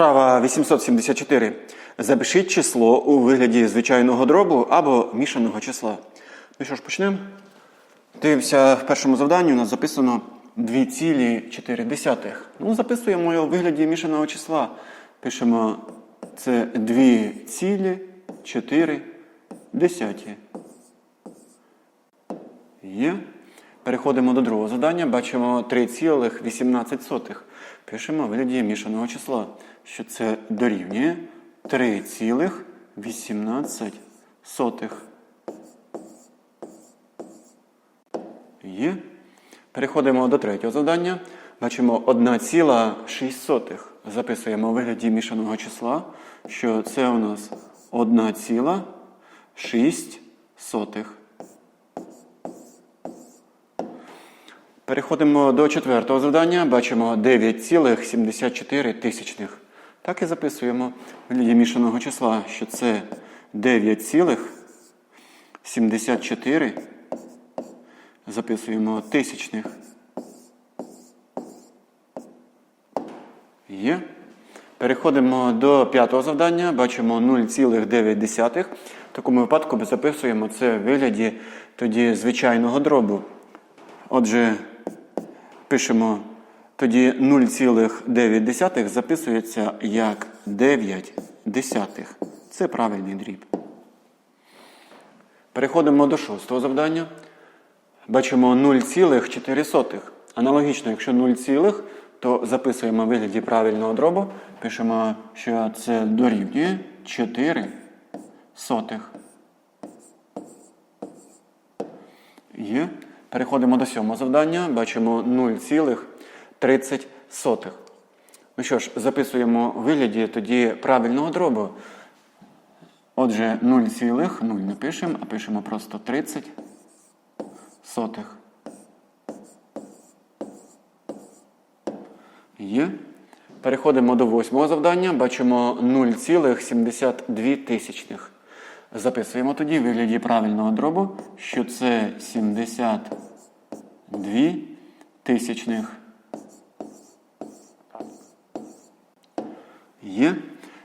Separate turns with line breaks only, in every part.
Вправа 874. Запишіть число у вигляді звичайного дробу або мішаного числа. Ну що ж, почнемо. Дивимося, в першому завданні у нас записано 2,4. Ну, записуємо його у вигляді мішаного числа. Пишемо це 2,4. Є. Переходимо до другого завдання. Бачимо 3,18. Пишемо вигляді мішаного числа, що це дорівнює 3,18. Є. Переходимо до третього завдання. Бачимо 1,6. Записуємо у вигляді мішаного числа, що це у нас 1,6. Переходимо до четвертого завдання. Бачимо 9,74 тисячних. Так і записуємо в вигляді мішаного числа, що це 9,74. Записуємо тисячних. Є. Переходимо до п'ятого завдання. Бачимо 0,9. В такому випадку записуємо це в вигляді тоді звичайного дробу. Отже, пишемо тоді 0,9 записується як 9 десятих. Це правильний дріб. Переходимо до шостого завдання. Бачимо 0,4. Аналогічно, якщо 0, цілих, то записуємо в вигляді правильного дробу. Пишемо, що це дорівнює 4 сотих. Є. Переходимо до сьомого завдання. Бачимо 0,30. Ну що ж, записуємо в вигляді тоді правильного дробу. Отже, 0,0 не пишемо, а пишемо просто 30 сотих. Є. Переходимо до восьмого завдання. Бачимо 0,72 тисячних. Записуємо тоді в вигляді правильного дробу, що це 72 тисячних. Є.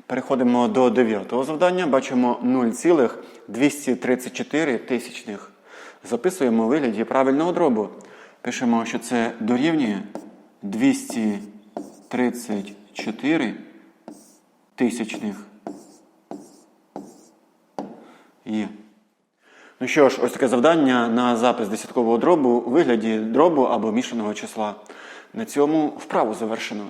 Переходимо до дев'ятого завдання. Бачимо 0,234 тисячних. Записуємо у вигляді правильного дробу. Пишемо, що це дорівнює 234 тисячних. Є. Ну що ж, ось таке завдання на запис десяткового дробу у вигляді дробу або мішаного числа. На цьому вправу завершено.